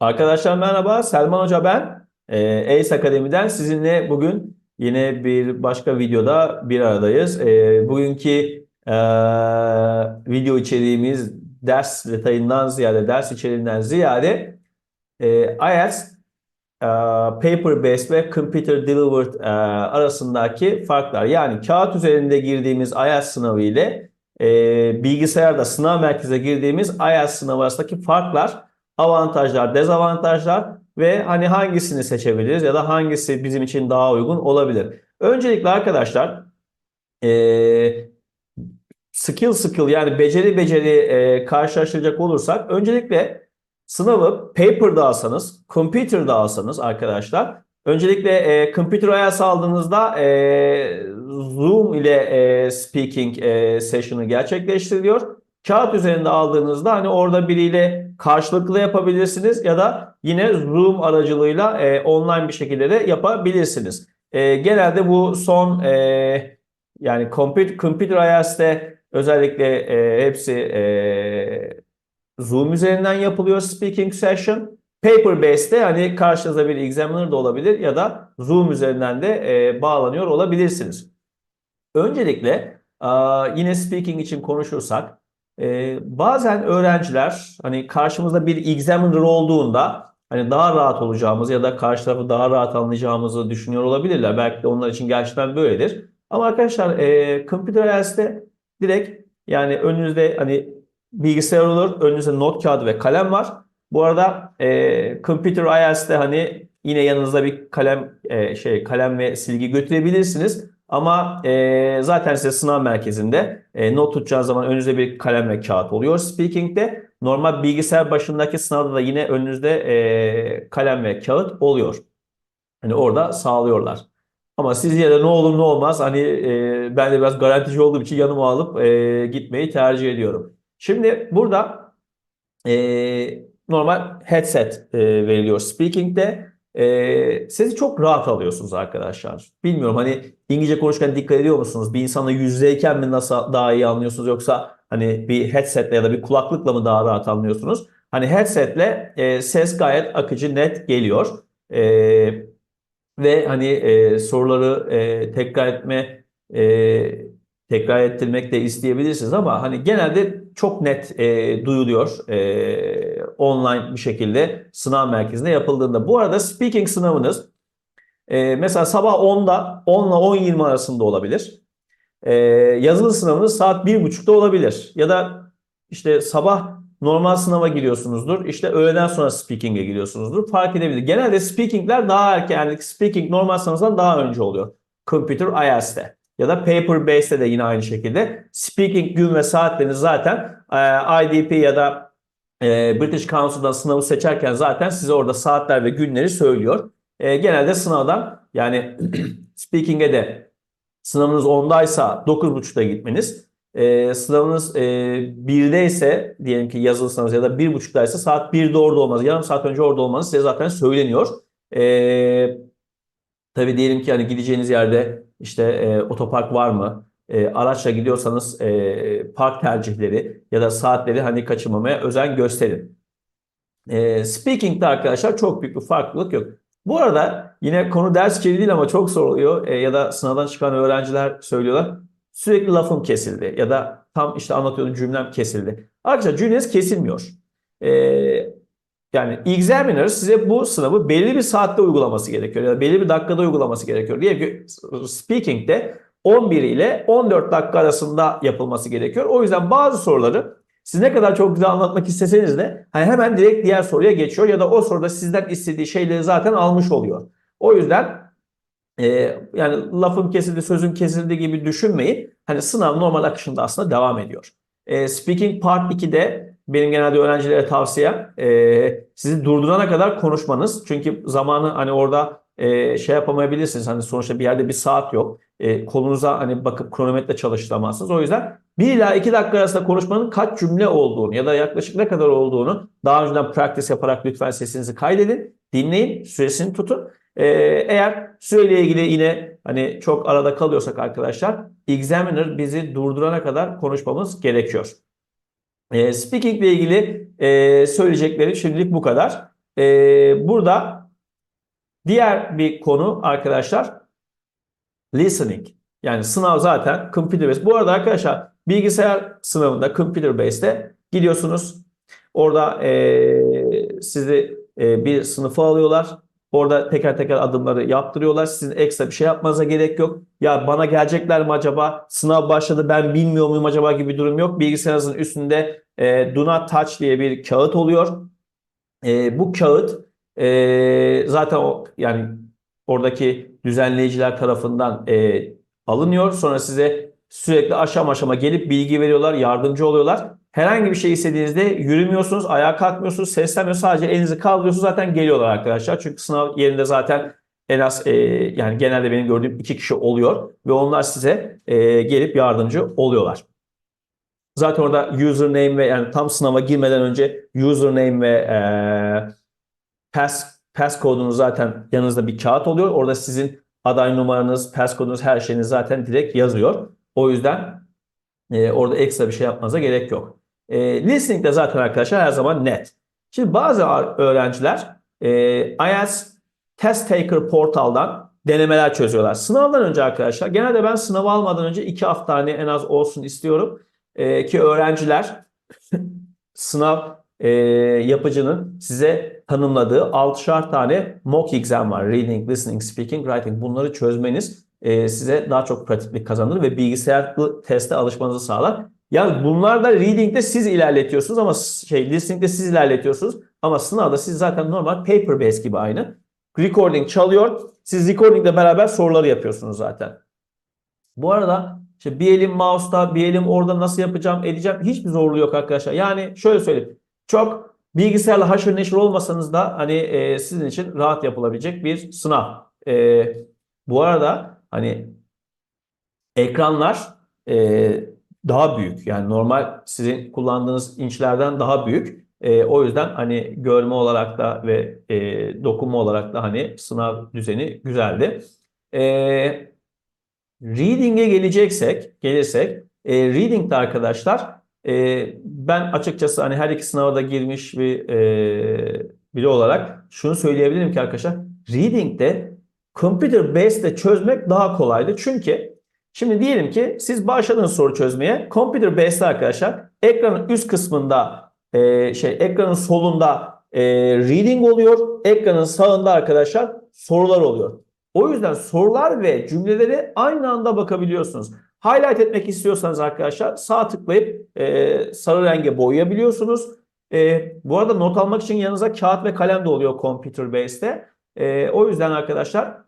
Arkadaşlar merhaba, Selman Hoca ben. Ee, ACE Akademi'den sizinle bugün yine bir başka videoda bir aradayız. Ee, bugünkü e, video içeriğimiz ders detayından ziyade, ders içeriğinden ziyade e, IELTS e, paper based ve computer delivered e, arasındaki farklar. Yani kağıt üzerinde girdiğimiz IELTS sınavı ile e, bilgisayarda sınav merkezine girdiğimiz IELTS sınavı arasındaki farklar avantajlar, dezavantajlar ve hani hangisini seçebiliriz ya da hangisi bizim için daha uygun olabilir. Öncelikle arkadaşlar e, skill skill yani beceri beceri e, karşılaştıracak olursak öncelikle sınavı paper'da alsanız, computer'da alsanız arkadaşlar öncelikle e, computer IELTS aldığınızda e, Zoom ile e, speaking e, session'ı gerçekleştiriliyor. Kağıt üzerinde aldığınızda hani orada biriyle karşılıklı yapabilirsiniz ya da yine Zoom aracılığıyla e, online bir şekilde de yapabilirsiniz. E, genelde bu son e, yani computer, computer IELTS'te özellikle e, hepsi e, Zoom üzerinden yapılıyor speaking session. Paper based'de hani karşınızda bir examiner da olabilir ya da Zoom üzerinden de e, bağlanıyor olabilirsiniz. Öncelikle yine speaking için konuşursak ee, bazen öğrenciler hani karşımızda bir examiner olduğunda hani daha rahat olacağımızı ya da karşı tarafı daha rahat anlayacağımızı düşünüyor olabilirler. Belki de onlar için gerçekten böyledir. Ama arkadaşlar e, Computer IELTS'te direkt yani önünüzde hani bilgisayar olur, önünüzde not kağıdı ve kalem var. Bu arada e, Computer IELTS'te hani yine yanınızda bir kalem e, şey kalem ve silgi götürebilirsiniz. Ama e, zaten size sınav merkezinde e, not tutacağınız zaman önünüzde bir kalem ve kağıt oluyor. Speaking'de normal bilgisayar başındaki sınavda da yine önünüzde e, kalem ve kağıt oluyor. Hani orada sağlıyorlar. Ama siz ya da ne olur ne olmaz hani e, ben de biraz garantici olduğum için yanıma alıp e, gitmeyi tercih ediyorum. Şimdi burada e, normal headset e, veriliyor speaking'de. E, sesi çok rahat alıyorsunuz arkadaşlar. Bilmiyorum hani İngilizce konuşurken dikkat ediyor musunuz? Bir insanla yüzdeyken mi nasıl daha iyi anlıyorsunuz yoksa hani bir headsetle ya da bir kulaklıkla mı daha rahat anlıyorsunuz? Hani headsetle e, ses gayet akıcı, net geliyor. E, ve hani e, soruları e, tekrar etme e, tekrar ettirmek de isteyebilirsiniz ama hani genelde çok net e, duyuluyor e, online bir şekilde sınav merkezinde yapıldığında. Bu arada speaking sınavınız e, mesela sabah 10'da 10 ile 10.20 arasında olabilir. E, yazılı sınavınız saat 1.30'da olabilir. Ya da işte sabah normal sınava giriyorsunuzdur. İşte öğleden sonra speaking'e giriyorsunuzdur. Fark edebilir. Genelde speaking'ler daha erken. Speaking normal sınavdan daha önce oluyor. Computer IELTS'te. Ya da paper based'de de yine aynı şekilde. Speaking gün ve saatlerini zaten e, IDP ya da e, British Council'dan sınavı seçerken zaten size orada saatler ve günleri söylüyor. E, genelde sınavdan yani speaking'e de sınavınız 10'daysa 9.30'da gitmeniz. E, sınavınız e, 1'de ise diyelim ki yazılı sınavınız ya da 1.30'daysa saat 1'de orada olmanız, yarım saat önce orada olmanız size zaten söyleniyor. E, tabii diyelim ki hani gideceğiniz yerde işte e, otopark var mı? E, araçla gidiyorsanız e, park tercihleri ya da saatleri hani kaçırmamaya özen gösterin. E, speaking'de arkadaşlar çok büyük bir farklılık yok. Bu arada yine konu ders içeriği değil ama çok soruluyor e, ya da sınavdan çıkan öğrenciler söylüyorlar. Sürekli lafım kesildi ya da tam işte anlatıyordum cümlem kesildi. Arkadaşlar cümleniz kesilmiyor. E, yani examiner size bu sınavı belli bir saatte uygulaması gerekiyor ya da belli bir dakikada uygulaması gerekiyor. Diye ki speaking'de 11 ile 14 dakika arasında yapılması gerekiyor. O yüzden bazı soruları siz ne kadar çok güzel anlatmak isteseniz de hani hemen direkt diğer soruya geçiyor ya da o soruda sizden istediği şeyleri zaten almış oluyor. O yüzden e, yani lafım kesildi, sözüm kesildi gibi düşünmeyin. Hani sınav normal akışında aslında devam ediyor. E, speaking Part 2'de benim genelde öğrencilere tavsiyem e, sizi durdurana kadar konuşmanız. Çünkü zamanı hani orada e, şey yapamayabilirsiniz. Hani sonuçta bir yerde bir saat yok. E, kolunuza hani bakıp kronometre çalıştıramazsınız. O yüzden 1 ila 2 dakika arasında konuşmanın kaç cümle olduğunu ya da yaklaşık ne kadar olduğunu daha önceden practice yaparak lütfen sesinizi kaydedin. Dinleyin, süresini tutun. Ee, eğer süreyle ilgili yine hani çok arada kalıyorsak arkadaşlar examiner bizi durdurana kadar konuşmamız gerekiyor. E, speaking ile ilgili e, söyleyeceklerim şimdilik bu kadar. Ee, burada diğer bir konu arkadaşlar listening. Yani sınav zaten computer based. Bu arada arkadaşlar bilgisayar sınavında computer based'te gidiyorsunuz. Orada e, sizi e, bir sınıfa alıyorlar. Orada teker teker adımları yaptırıyorlar. Sizin ekstra bir şey yapmanıza gerek yok. Ya bana gelecekler mi acaba? Sınav başladı ben bilmiyor muyum acaba gibi bir durum yok. Bilgisayarınızın üstünde e, Do Not Touch diye bir kağıt oluyor. E, bu kağıt e, zaten o yani oradaki düzenleyiciler tarafından e, alınıyor. Sonra size sürekli aşama aşama gelip bilgi veriyorlar, yardımcı oluyorlar. Herhangi bir şey istediğinizde yürümüyorsunuz, ayağa kalkmıyorsunuz, seslenmiyorsunuz. Sadece elinizi kaldırıyorsunuz zaten geliyorlar arkadaşlar. Çünkü sınav yerinde zaten en az e, yani genelde benim gördüğüm iki kişi oluyor ve onlar size e, gelip yardımcı oluyorlar. Zaten orada username ve yani tam sınava girmeden önce username ve e, pass pass kodunuz zaten yanınızda bir kağıt oluyor. Orada sizin aday numaranız, pass kodunuz, her şeyiniz zaten direkt yazıyor. O yüzden e, orada ekstra bir şey yapmanıza gerek yok. E, listening de zaten arkadaşlar her zaman net. Şimdi bazı öğrenciler e, IELTS Test Taker portaldan denemeler çözüyorlar. Sınavdan önce arkadaşlar genelde ben sınavı almadan önce iki hafta hani en az olsun istiyorum e, ki öğrenciler sınav e, yapıcının size tanımladığı 6'şar tane mock exam var. Reading, listening, speaking, writing. Bunları çözmeniz e, size daha çok pratiklik kazandırır ve bilgisayarlı teste alışmanızı sağlar. Yani bunlar da reading'de siz ilerletiyorsunuz ama şey listening'de siz ilerletiyorsunuz ama sınavda siz zaten normal paper based gibi aynı. Recording çalıyor. Siz recordingle beraber soruları yapıyorsunuz zaten. Bu arada işte bir elim mouse'da, bir elim orada nasıl yapacağım, edeceğim hiçbir zorluğu yok arkadaşlar. Yani şöyle söyleyeyim. Çok bilgisayarla haşır neşir olmasanız da hani e, sizin için rahat yapılabilecek bir sınav. E, bu arada hani ekranlar e, daha büyük. Yani normal sizin kullandığınız inçlerden daha büyük. E, o yüzden hani görme olarak da ve e, dokunma olarak da hani sınav düzeni güzeldi. E, reading'e geleceksek, gelirsek, e, reading'de arkadaşlar e, ben açıkçası hani her iki sınava da girmiş bir e, biri olarak şunu söyleyebilirim ki arkadaşlar, reading'de computer based'de çözmek daha kolaydı. Çünkü Şimdi diyelim ki siz başladınız soru çözmeye. Computer based arkadaşlar ekranın üst kısmında e, şey ekranın solunda e, reading oluyor. Ekranın sağında arkadaşlar sorular oluyor. O yüzden sorular ve cümleleri aynı anda bakabiliyorsunuz. Highlight etmek istiyorsanız arkadaşlar sağ tıklayıp e, sarı renge boyayabiliyorsunuz. E, bu arada not almak için yanınıza kağıt ve kalem de oluyor Computer Base'de. E, o yüzden arkadaşlar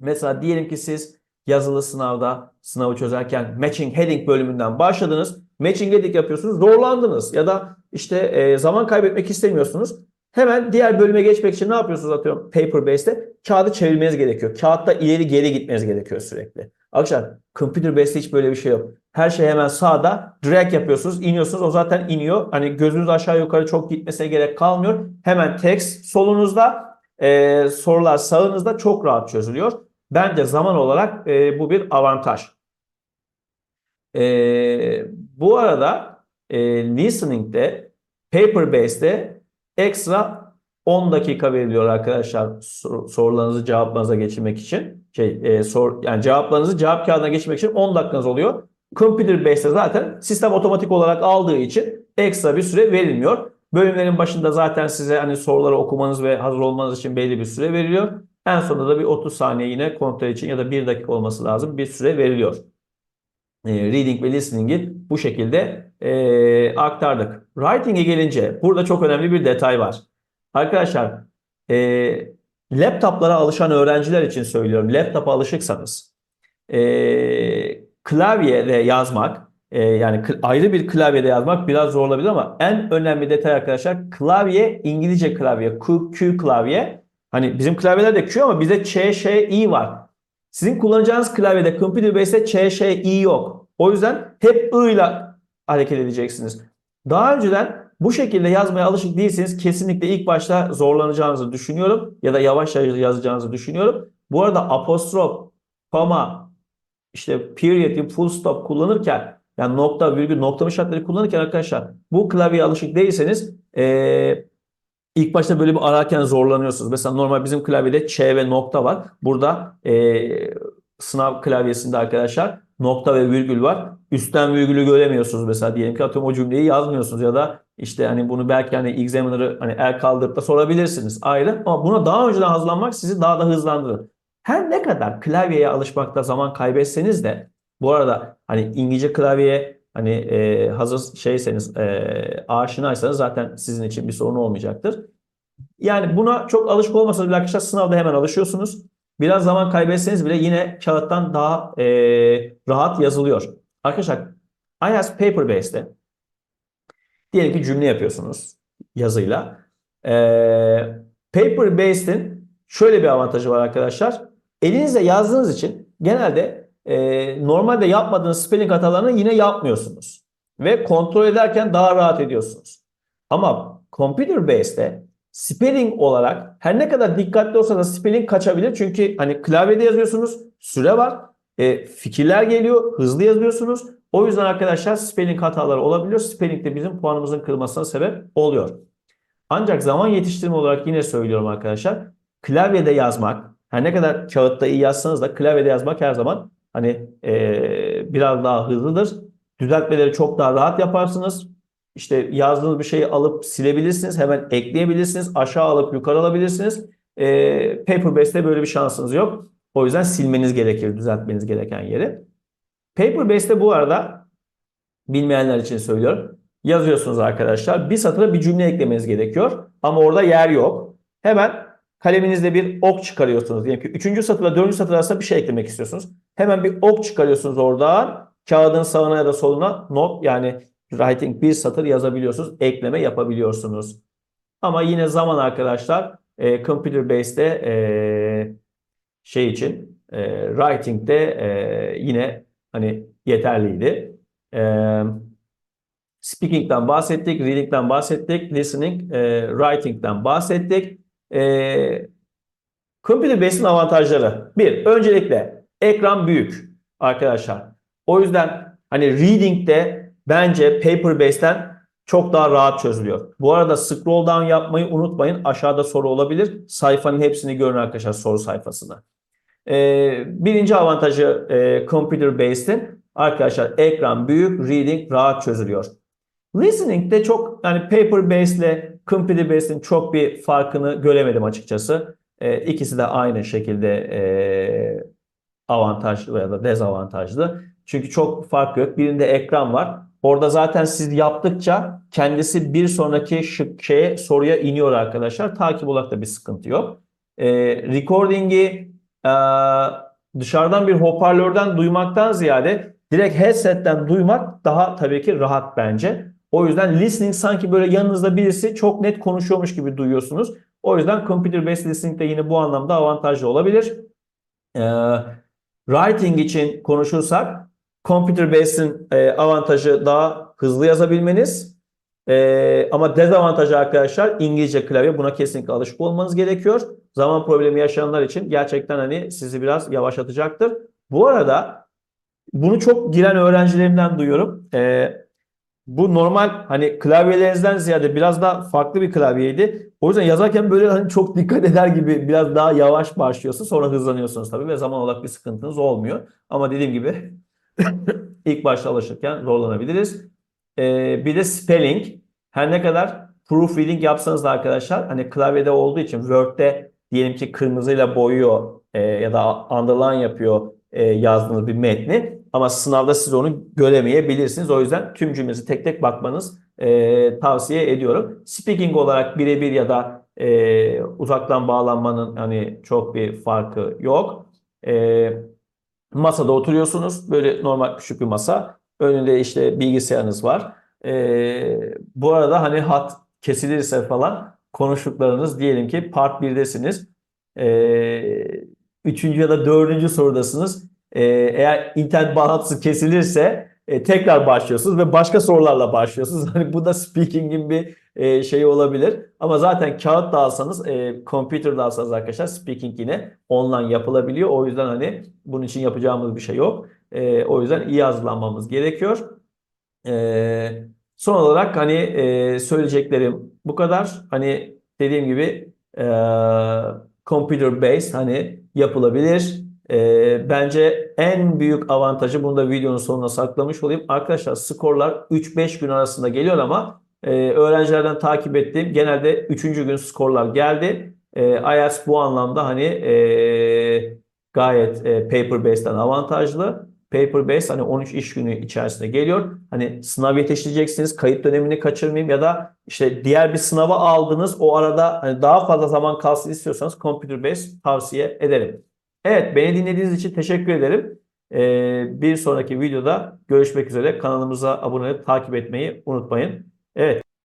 mesela diyelim ki siz yazılı sınavda sınavı çözerken matching heading bölümünden başladınız. Matching heading yapıyorsunuz, zorlandınız ya da işte e, zaman kaybetmek istemiyorsunuz. Hemen diğer bölüme geçmek için ne yapıyorsunuz atıyorum paper based'te? Kağıdı çevirmeniz gerekiyor. Kağıtta ileri geri gitmeniz gerekiyor sürekli. Arkadaşlar computer based'te hiç böyle bir şey yok. Her şey hemen sağda drag yapıyorsunuz, iniyorsunuz. O zaten iniyor. Hani gözünüz aşağı yukarı çok gitmesine gerek kalmıyor. Hemen text solunuzda, e, sorular sağınızda çok rahat çözülüyor. Bence zaman olarak e, bu bir avantaj. E, bu arada e, listening'de paper based'de ekstra 10 dakika veriliyor arkadaşlar sor, sorularınızı cevaplarınıza geçirmek için. Şey, e, sor, yani cevaplarınızı cevap kağıdına geçirmek için 10 dakikanız oluyor. Computer based'de zaten sistem otomatik olarak aldığı için ekstra bir süre verilmiyor. Bölümlerin başında zaten size hani soruları okumanız ve hazır olmanız için belli bir süre veriliyor. En sonunda da bir 30 saniye yine kontrol için ya da 1 dakika olması lazım bir süre veriliyor. E, reading ve listening'i bu şekilde e, aktardık. Writing'e gelince burada çok önemli bir detay var. Arkadaşlar e, laptoplara alışan öğrenciler için söylüyorum. Laptopa alışıksanız e, klavyede yazmak e, yani ayrı bir klavyede yazmak biraz zor olabilir ama en önemli detay arkadaşlar klavye İngilizce klavye Q, Q klavye Hani bizim klavyelerde Q ama bizde Ç, Ş, I var. Sizin kullanacağınız klavyede Computer Base'de Ç, Ş, I yok. O yüzden hep I ile hareket edeceksiniz. Daha önceden bu şekilde yazmaya alışık değilseniz kesinlikle ilk başta zorlanacağınızı düşünüyorum. Ya da yavaş yazacağınızı düşünüyorum. Bu arada apostrof, koma, işte period, full stop kullanırken yani nokta, virgül, noktalama şartları kullanırken arkadaşlar bu klavyeye alışık değilseniz ee, İlk başta böyle bir ararken zorlanıyorsunuz. Mesela normal bizim klavyede Ç ve nokta var. Burada eee, sınav klavyesinde arkadaşlar nokta ve virgül var. Üstten virgülü göremiyorsunuz mesela diyelim ki atıyorum o cümleyi yazmıyorsunuz ya da işte hani bunu belki hani examiner'ı hani el kaldırıp da sorabilirsiniz ayrı ama buna daha önceden hazırlanmak sizi daha da hızlandırır. Her ne kadar klavyeye alışmakta zaman kaybetseniz de bu arada hani İngilizce klavyeye hani e, hazır şeyseniz e, aşinaysanız zaten sizin için bir sorun olmayacaktır. Yani buna çok alışık olmasanız bile arkadaşlar sınavda hemen alışıyorsunuz. Biraz zaman kaybetseniz bile yine kağıttan daha e, rahat yazılıyor. Arkadaşlar IELTS Paper Based'de diyelim ki cümle yapıyorsunuz yazıyla. E, Paper Based'in şöyle bir avantajı var arkadaşlar. Elinizle yazdığınız için genelde e, normalde yapmadığınız spelling hatalarını yine yapmıyorsunuz. Ve kontrol ederken daha rahat ediyorsunuz. Ama computer based'de spelling olarak her ne kadar dikkatli olsa da spelling kaçabilir. Çünkü hani klavyede yazıyorsunuz, süre var, e, fikirler geliyor, hızlı yazıyorsunuz. O yüzden arkadaşlar spelling hataları olabiliyor. Spelling de bizim puanımızın kırılmasına sebep oluyor. Ancak zaman yetiştirme olarak yine söylüyorum arkadaşlar. Klavyede yazmak, her ne kadar kağıtta iyi yazsanız da klavyede yazmak her zaman hani e, biraz daha hızlıdır. Düzeltmeleri çok daha rahat yaparsınız. İşte yazdığınız bir şeyi alıp silebilirsiniz. Hemen ekleyebilirsiniz. Aşağı alıp yukarı alabilirsiniz. E, Paperbase'de böyle bir şansınız yok. O yüzden silmeniz gerekir düzeltmeniz gereken yeri. Paperbase'de bu arada bilmeyenler için söylüyorum. Yazıyorsunuz arkadaşlar. Bir satıra bir cümle eklemeniz gerekiyor. Ama orada yer yok. Hemen kaleminizle bir ok çıkarıyorsunuz. Diyelim ki 3. satırla 4. satır arasında bir şey eklemek istiyorsunuz. Hemen bir ok çıkarıyorsunuz oradan. Kağıdın sağına ya da soluna not yani writing bir satır yazabiliyorsunuz. Ekleme yapabiliyorsunuz. Ama yine zaman arkadaşlar e, computer based'de e, şey için e, writing'de e, yine hani yeterliydi. E, speaking'den bahsettik, reading'den bahsettik, listening, e, writing'den bahsettik. E, computer based'in avantajları. Bir, öncelikle ekran büyük arkadaşlar. O yüzden hani reading'de bence paper based'den çok daha rahat çözülüyor. Bu arada scroll down yapmayı unutmayın. Aşağıda soru olabilir. Sayfanın hepsini görün arkadaşlar soru sayfasında. Ee, birinci avantajı e, computer based'in arkadaşlar ekran büyük, reading rahat çözülüyor. Listening'de çok yani paper based ile computer based'in çok bir farkını göremedim açıkçası. E, ikisi de aynı şekilde e, avantajlı ya da dezavantajlı. Çünkü çok fark yok. Birinde ekran var. Orada zaten siz yaptıkça kendisi bir sonraki şık şeye soruya iniyor arkadaşlar. Takip olarak da bir sıkıntı yok. E, recording'i e, dışarıdan bir hoparlörden duymaktan ziyade direkt headset'ten duymak daha tabii ki rahat bence. O yüzden listening sanki böyle yanınızda birisi çok net konuşuyormuş gibi duyuyorsunuz. O yüzden computer based listening de yine bu anlamda avantajlı olabilir. Ee, writing için konuşursak computer based'in e, avantajı daha hızlı yazabilmeniz. E, ama dezavantajı arkadaşlar İngilizce klavye buna kesinlikle alışık olmanız gerekiyor. Zaman problemi yaşayanlar için gerçekten hani sizi biraz yavaşlatacaktır. Bu arada bunu çok giren öğrencilerimden duyuyorum. E, bu normal hani klavyelerinizden ziyade biraz daha farklı bir klavyeydi. O yüzden yazarken böyle hani çok dikkat eder gibi biraz daha yavaş başlıyorsunuz. Sonra hızlanıyorsunuz tabii ve zaman olarak bir sıkıntınız olmuyor. Ama dediğim gibi ilk başta alışırken zorlanabiliriz. Ee, bir de spelling. Her ne kadar proofreading yapsanız da arkadaşlar hani klavyede olduğu için Word'de diyelim ki kırmızıyla boyuyor e, ya da underline yapıyor e, yazdığınız bir metni. Ama sınavda siz onu göremeyebilirsiniz. O yüzden tüm cümlesi tek tek bakmanız e, tavsiye ediyorum. Speaking olarak birebir ya da e, uzaktan bağlanmanın hani çok bir farkı yok. E, masada oturuyorsunuz. Böyle normal küçük bir masa. Önünde işte bilgisayarınız var. E, bu arada hani hat kesilirse falan konuştuklarınız diyelim ki part 1'desiniz. E, üçüncü ya da dördüncü sorudasınız. Ee, eğer internet bağlantısı kesilirse e, tekrar başlıyorsunuz ve başka sorularla başlıyorsunuz. Hani bu da speaking'in bir e, şeyi olabilir. Ama zaten kağıt da alsanız, e, computer da alsanız arkadaşlar speaking yine online yapılabiliyor. O yüzden hani bunun için yapacağımız bir şey yok. E, o yüzden iyi hazırlanmamız gerekiyor. E, son olarak hani e, söyleyeceklerim bu kadar. Hani dediğim gibi e, computer based hani yapılabilir. E, bence en büyük avantajı bunu da videonun sonuna saklamış olayım. Arkadaşlar skorlar 3-5 gün arasında geliyor ama e, öğrencilerden takip ettiğim genelde 3. gün skorlar geldi. E, IELTS bu anlamda hani e, gayet e, paper based'den avantajlı. Paper based hani 13 iş günü içerisinde geliyor. Hani sınav yetiştireceksiniz, kayıt dönemini kaçırmayayım ya da işte diğer bir sınava aldınız. O arada hani daha fazla zaman kalsın istiyorsanız computer based tavsiye ederim. Evet, beni dinlediğiniz için teşekkür ederim. Ee, bir sonraki videoda görüşmek üzere. Kanalımıza abone olup takip etmeyi unutmayın. Evet.